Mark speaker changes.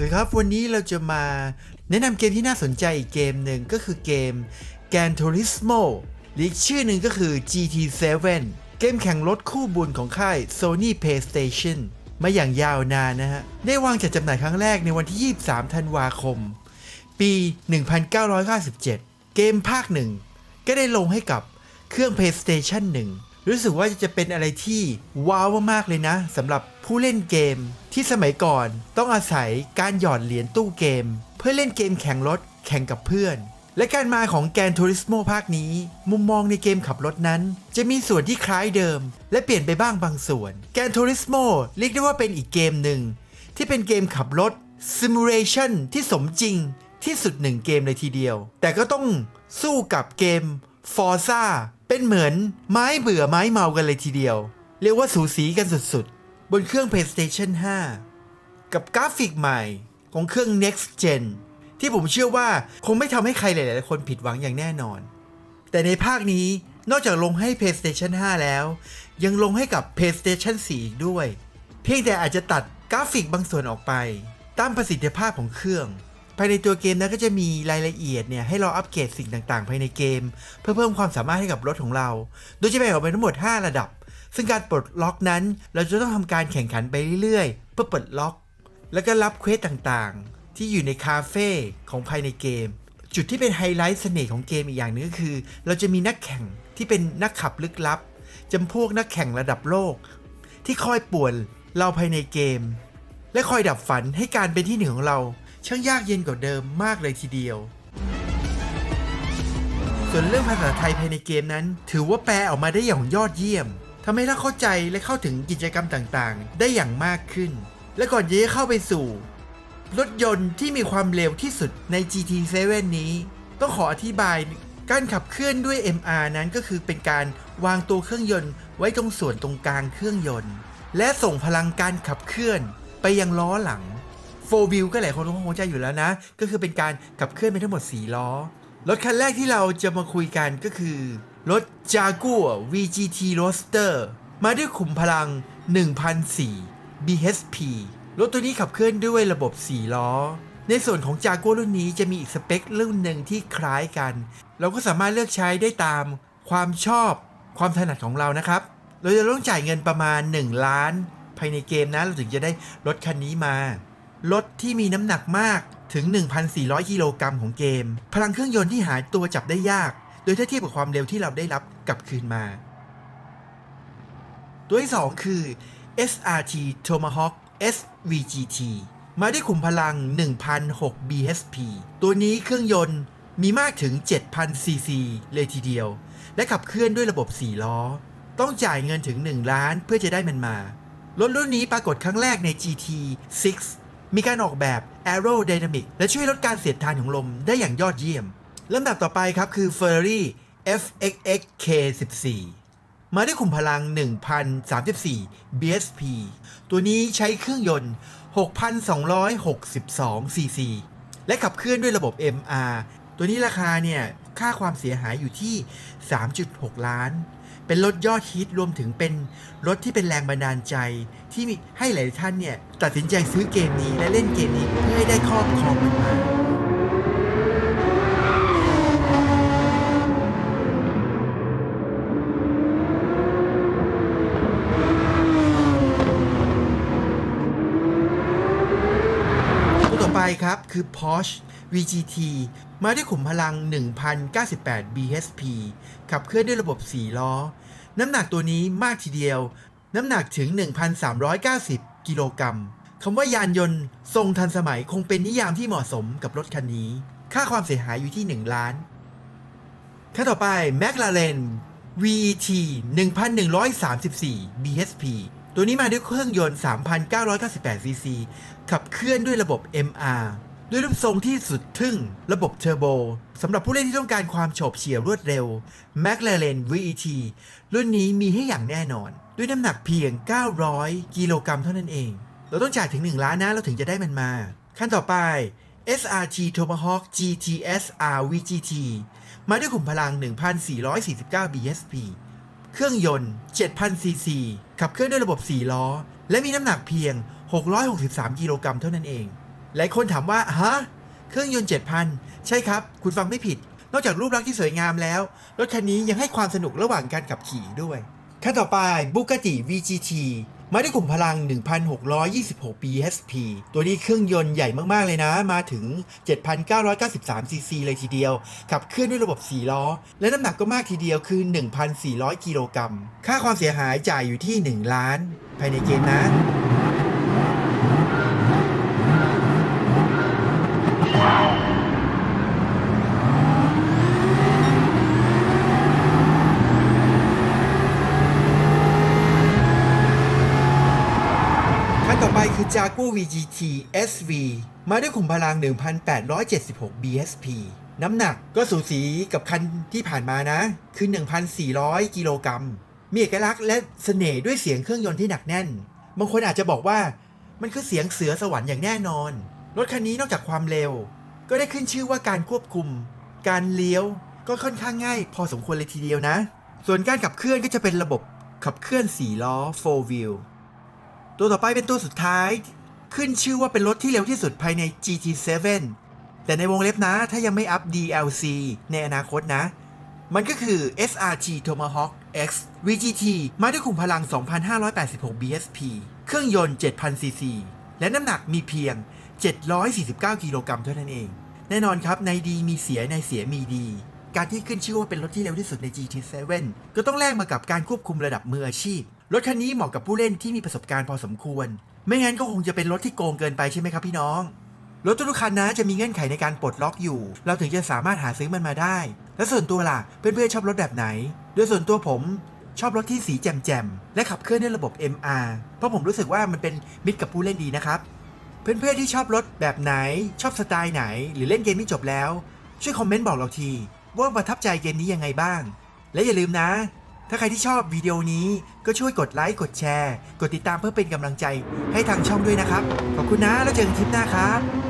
Speaker 1: สวัสดีครับ วันนี้เราจะมาแนะนำเกมที่น่าสนใจอีกเกมหนึ่งก็คือเกม Gran Turismo หรืออีกชื่อหนึ่งก็คือ GT7 เกมแข่งรถคู่บุญของค่าย Sony PlayStation มาอย่างยาวนานนะฮะ ได้วางจัดจำหน่ายครั้งแรกในวันที่ 23 ธันวาคม ปี 1997 เกมภาคหนึ่งก็ได้ลงให้กับเครื่อง PlayStation 1 รู้สึกว่าจะเป็นอะไรที่ว้าวมากเลยนะสำหรับผู้เล่นเกมที่สมัยก่อนต้องอาศัยการหยอดเหรียญตู้เกม เพื่อเล่นเกมแข่งรถแข่งกับเพื่อน และการมาของแกนทูริสโมภาคนี้ มุมมองในเกมขับรถนั้น จะมีส่วนที่คล้ายเดิม และเปลี่ยนไปบ้างบางส่วน แกนทูริสโมเรียกได้ว่าเป็นอีกเกมหนึ่ง ที่เป็นเกมขับรถ Simulation ที่สมจริงที่สุดหนึ่งเกมเลยทีเดียว แต่ก็ต้องสู้กับเกม Forza เป็นเหมือนไม้เบื่อไม้เมากันเลยทีเดียว เรียกว่าสูสีกันสุดๆ บนเครื่อง PlayStation 5 กับกราฟิกใหม่ของเครื่อง Next Gen ที่ผมเชื่อว่าคงไม่ทำให้ใครหลายๆ คนผิดหวังอย่างแน่นอน แต่ในภาคนี้นอกจากลงให้ PlayStation 5 แล้ว ยังลงให้กับ PlayStation 4 อีกด้วย เพียงแต่อาจจะตัดกราฟิกบางส่วนออกไป ตามประสิทธิภาพของเครื่อง ภายในตัวเกมนั้นก็จะมีรายละเอียดเนี่ยให้เราอัปเกรดสิ่งต่างๆ ภายในเกม เพื่อเพิ่มความสามารถให้กับรถของเรา โดยจะแบ่งออกเป็นทั้งหมด 5 ระดับ ซึ่งการปลดล็อกนั้น เราจะต้องทำการแข่งขันไปเรื่อยๆ เพื่อปลดล็อก แล้วก็รับเควสต่างๆ ที่อยู่ในคาเฟ่ของภายในเกม จุดที่เป็นไฮไลท์เสน่ห์ของเกมอีกอย่างหนึงก็คือ เราจะมีนักแข่งที่เป็นนักขับลึกลับจำพวกนักแข่งระดับโลก ที่คอยป่วนเราภายในเกม และคอยดับฝันให้การเป็นที่หนึ่งของเรา ช่างยากเย็นกว่าเดิมมากเลยทีเดียว ส่วนเรื่องภาษาไทยภายในเกมนั้น ถือว่าแปลออกมาได้อย่างยอดเยี่ยมทำให้เราเข้าใจและเข้าถึงกิจกรรมต่างๆ ได้อย่างมากขึ้น และก่อนจะเข้าไปสู่ รถยนต์ที่มีความเร็วที่สุดใน GT7 นี้ ต้องขออธิบายการขับเคลื่อนด้วย MR นั้นก็คือเป็นการวางตัวเครื่องยนต์ไว้ตรงส่วนตรงกลางเครื่องยนต์ และส่งพลังการขับเคลื่อนไปยังล้อหลัง โฟวิลก็หลายคนคงจอยู่แล้วนะ ก็คือเป็นการขับเคลื่อนไปทั้งหมด 4 ล้อ รถคันแรกที่เราจะมาคุยกันก็คือ รถ Jaguar VGT Roadster มาด้วยขุมพลัง 1004 bhp รถตัวนี้ขับเคลื่อนด้วยระบบ 4 ล้อ ในส่วนของ Jaguar รุ่นนี้จะมีอีกสเปครุ่นหนึ่งที่คล้ายกัน เราก็สามารถเลือกใช้ได้ตามความชอบความถนัดของเรานะครับ เราจะต้องจ่ายเงินประมาณ 1 ล้าน ภายในเกมนะ เราถึงจะได้รถคันนี้มา รถที่มีน้ำหนักมากถึง 1,400 กิโลกรัมของเกม พลังเครื่องยนต์ที่หายตัวจับได้ยาก โดยถ้าเทียบกับความเร็วที่เราได้รับกลับคืนมา ตัวที่ 2 คือ SRT Tomahawk SVGT มาด้วยขุมพลัง 1,006 bhp ตัวนี้เครื่องยนต์มีมากถึง 7,000 cc เลยทีเดียว และขับเคลื่อนด้วยระบบ 4 ล้อ ต้องจ่ายเงินถึง 1 ล้านเพื่อจะได้มันมา รถรุ่นนี้ปรากฏครั้งแรกใน GT6 มีการออกแบบ Aerodynamic และช่วยลดการเสียดทานของลมได้อย่างยอดเยี่ยมลำดับต่อไปครับคือ Ferrari FXX K14 มาด้วยขุมพลัง 1,034 bhp ตัวนี้ใช้เครื่องยนต์ 6,262 cc และขับเคลื่อนด้วยระบบ MR ตัวนี้ราคาเนี่ย ค่าความเสียหายอยู่ที่ 3.6 ล้าน เป็นรถยอดฮิตรวมถึงเป็นรถที่เป็นแรงบันดาลใจ ที่ให้หลายท่านเนี่ย ตัดสินใจซื้อเกมนี้และเล่นเกมนี้เพื่อให้ได้ครอบครองมันมาตัวต่อไปครับ คือ Porsche VGT มาด้วยขุมพลัง 1098 bhp ขับเคลื่อนด้วยระบบ 4 ล้อ น้ำหนักตัวนี้มากทีเดียว น้ำหนักถึง 1,390 กิโลกรัมคำว่ายานยนต์ทรงทันสมัยคงเป็นนิยามที่เหมาะสมกับรถคันนี้ ค่าความเสียหายอยู่ที่ 1 ล้านขั้นต่อไป McLaren VET 1134 bhp ตัวนี้มาด้วยเครื่องยนต์ 3,998 cc ขับเคลื่อนด้วยระบบ MR ด้วยรูปทรงที่สุดทึ่ง ระบบเทอร์โบสำหรับผู้เล่นที่ต้องการความโฉบเฉี่ยวรวดเร็ว McLaren VET รุ่นนี้มีให้อย่างแน่นอน ด้วยน้ำหนักเพียง 900 กิโลกรัมเท่านั้นเอง เราต้องจ่ายถึง 1 ล้านนะเราถึงจะได้มันมา ขั้นต่อไป SRT Tomahawk GTS RVGT มาด้วยขุมพลัง 1,449 bhp เครื่องยนต์ 7,000 ซีซีขับเคลื่อนด้วยระบบ 4 ล้อ และมีน้ำหนักเพียง 663 กิโลกรัมเท่านั้นเอง หลายคนถามว่าฮะเครื่องยนต์ 7,000 ใช่ครับ คุณฟังไม่ผิด นอกจากรูปลักษณ์ที่สวยงามแล้ว รถคันนี้ยังให้ความสนุกระหว่างการขับขี่ด้วย ขั้นต่อไป Bugatti VGT มาด้วยกลุ่มพลัง 1,626 bhp ตัวนี้เครื่องยนต์ใหญ่มาก ๆ เลยนะ มาถึง 7,993 cc เลยทีเดียว ขับเคลื่อนด้วยระบบ 4 ล้อ และน้ำหนักก็มากทีเดียวคือ 1,400 กิโลกรัม ค่าความเสียหายจ่ายอยู่ที่ 1 ล้าน ภายในเกมนะ ต่อไปคือ Jaguar VGT SV มาด้วยขุมพลัง 1,876 bhp น้ำหนักก็สูสีกับคันที่ผ่านมานะ คือ 1,400 กิโลกรัม มีเอกลักษณ์และเสน่ห์ด้วยเสียงเครื่องยนต์ที่หนักแน่น บางคนอาจจะบอกว่ามันคือเสียงเสือสวรรค์อย่างแน่นอน รถคันนี้นอกจากความเร็ว ก็ได้ขึ้นชื่อว่าการควบคุม การเลี้ยวก็ค่อนข้างง่าย พอสมควรเลยทีเดียวนะ ส่วนการขับเคลื่อนก็จะเป็นระบบขับเคลื่อน4ล้อ 4 wheel ตัวต่อไปเป็นตัวสุดท้าย ขึ้นชื่อว่าเป็นรถที่เร็วที่สุดภายใน GT7 แต่ในวงเล็บนะ ถ้ายังไม่อัพ DLC ในอนาคตนะ มันก็คือ SRT Tomahawk X VGT มาด้วยขุมพลัง 2,586 bhp เครื่องยนต์ 7,000 cc และน้ำหนักมีเพียง 749 กิโลกรัมเท่านั้นเอง แน่นอนครับ ในดีมีเสียในเสียมีดี การที่ขึ้นชื่อว่าเป็นรถที่เร็วที่สุดใน GT7 ก็ต้องแลกมากับการควบคุมระดับมืออาชีพ รถคันนี้เหมาะกับผู้เล่นที่มีประสบการณ์พอสมควร ไม่งั้นก็คงจะเป็นรถที่โกงเกินไปใช่ไหมครับพี่น้อง รถทุกคันนะจะมีเงื่อนไขในการปลดล็อกอยู่ เราถึงจะสามารถหาซื้อมันมาได้ และส่วนตัวล่ะ เพื่อนๆชอบรถแบบไหน โดยส่วนตัวผมชอบรถที่สีแจ่มๆ และขับเคลื่อนด้วยระบบ MR เพราะผมรู้สึกว่ามันเป็นมิตรกับผู้เล่นดีนะครับ เพื่อนๆที่ชอบรถแบบไหน ชอบสไตล์ไหน หรือเล่นเกมที่จบแล้ว ช่วยคอมเมนต์บอกเราที ว่าประทับใจเกมนี้ยังไงบ้าง และอย่าลืมนะ ถ้าใครที่ชอบวิดีโอนี้ก็ช่วยกดไลค์กดแชร์ กดติดตามเพื่อเป็นกำลังใจให้ทางช่องด้วยนะครับ ขอบคุณนะแล้วเจอกันคลิปหน้าครับ